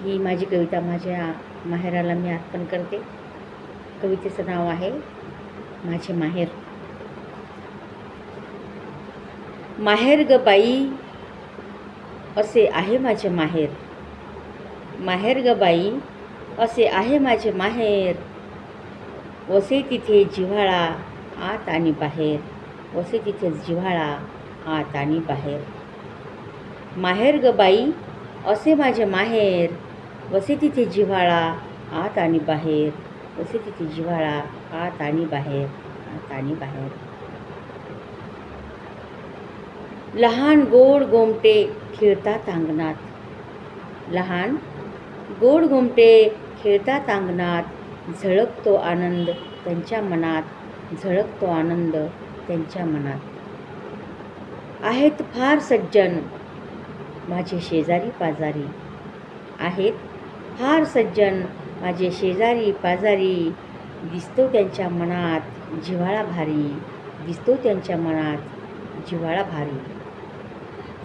ही माझी कविता माझ्या माहेराला मी अर्पण करते. कवितेचं नाव आहे माझे माहेर. माहेर ग बाई असे आहे माझे माहेर. माहेर ग बाई असे आहे माझे माहेर. वसे तिथे जिव्हाळा आत आणि बाहेर. वसे तिथे जिव्हाळा आत आणि बाहेर. माहेर ग बाई असे माझे माहेर. वसे तिथे जिव्हाळा आत आणि बाहेर. वसे तिथे जिव्हाळा आत आणि बाहेर. आत आणि बाहेर. लहान गोड गोमटे खेळतात अंगणात लहान गोड गोमटे खेळतात अंगणात झळकतो आनंद त्यांच्या मनात. झळकतो आनंद त्यांच्या मनात. आहेत फार सज्जन माझे शेजारी पाजारी. आहेत फार सज्जन माझे शेजारी पाजारी दिसतो त्यांच्या मनात जिव्हाळा भारी दिसतो त्यांच्या मनात जिव्हाळा भारी.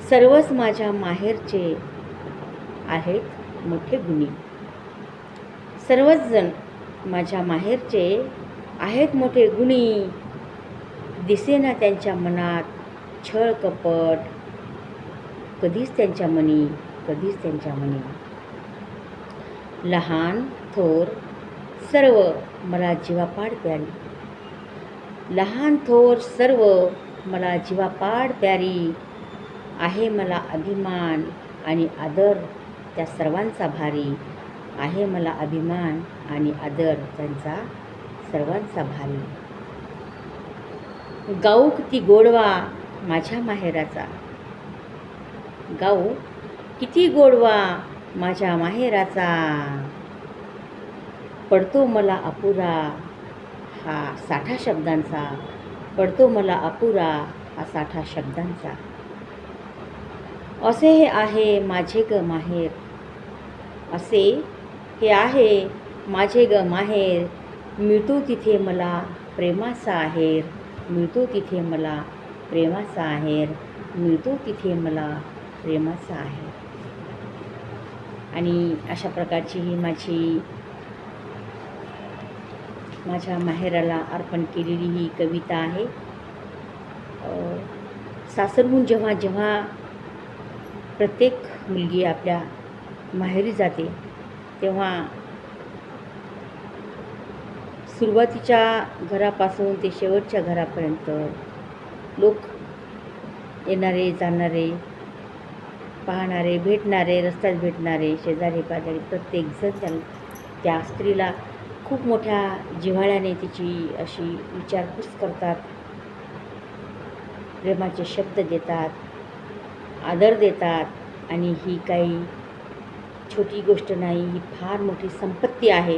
सर्वच माझ्या माहेरचे आहेत मोठे गुणी. सर्वच जण माझ्या माहेरचे आहेत मोठे गुणी. दिसेना त्यांच्या मनात छळ कपट. कधीच त्यांच्या मनी कधीच त्यांच्या मनी. लहान थोर सर्व मला जीवापाड प्यारी लहान थोर सर्व मला जीवापाड प्यारी आहे मला अभिमान आणि आदर त्या सर्वांचा भारी. आहे मला अभिमान आणि आदर त्यांचा सर्वांचा भारी. गाऊ किती गोडवा माझ्या माहेराचा. गाऊ किती गोडवा माझ्या माहेराचा. पडतो मला अपुरा हा साठा शब्दांचा. पडतो मला अपुरा हा साठा शब्दांचा. असे हे आहे माझे ग माहेर. असे हे आहे माझे ग माहेर. मिळतो तिथे मला प्रेमाचा आहेर. मिळतो तिथे मला प्रेमाचा आहेर. मिळतो तिथे मला प्रेमाचा आहेर. आणि अशा प्रकारची ही माझी माझ्या माहेराला अर्पण केलेली ही कविता आहे. सासरहून जेव्हा जेव्हा प्रत्येक मुलगी आपल्या माहेरी जाते तेव्हा सुरुवातीच्या घरापासून ते शेवटच्या घरापर्यंत लोक येणारे जाणारे पाहणारे भेटणारे रस्त्यात भेटणारे शेजारी पाजारी प्रत्येकजण त्या त्या स्त्रीला खूप मोठ्या जिव्हाळ्याने तिची अशी विचारपूस करतात. प्रेमाचे शब्द देतात आदर देतात आणि ही काही छोटी गोष्ट नाही ही फार मोठी संपत्ती आहे.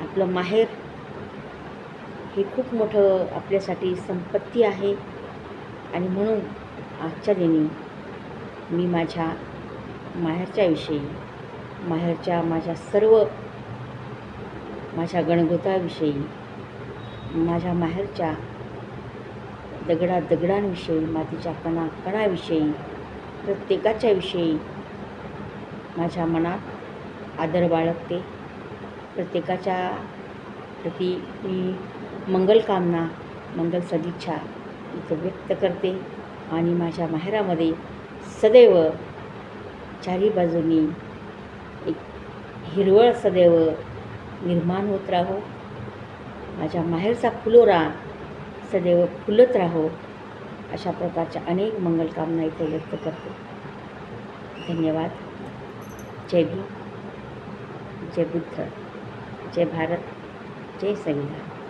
आपलं माहेर हे खूप मोठं आपल्यासाठी संपत्ती आहे. आणि म्हणून आजच्या दिनी मी माझ्या माहेरच्याविषयी माहेरच्या माझ्या सर्व माझ्या गणगोताविषयी माझ्या माहेरच्या दगडा दगडांविषयी मातीच्या कणा कणाविषयी प्रत्येकाच्याविषयी माझ्या मनात आदर बाळगते. प्रत्येकाच्या प्रती मी मंगलकामना मंगल सदिच्छा इथं व्यक्त करते आणि माझ्या माहेरामध्ये सदैव चारी बाजूनी एक हिरवळ सदैव निर्माण होत राहो. माझ्या माहेरचा फुलोरा सदैव फुलत राहो. अशा प्रकारच्या अनेक मंगलकामना इथे व्यक्त करते. धन्यवाद. जय भीम. जय बुद्ध. जय भारत. जय संविधान.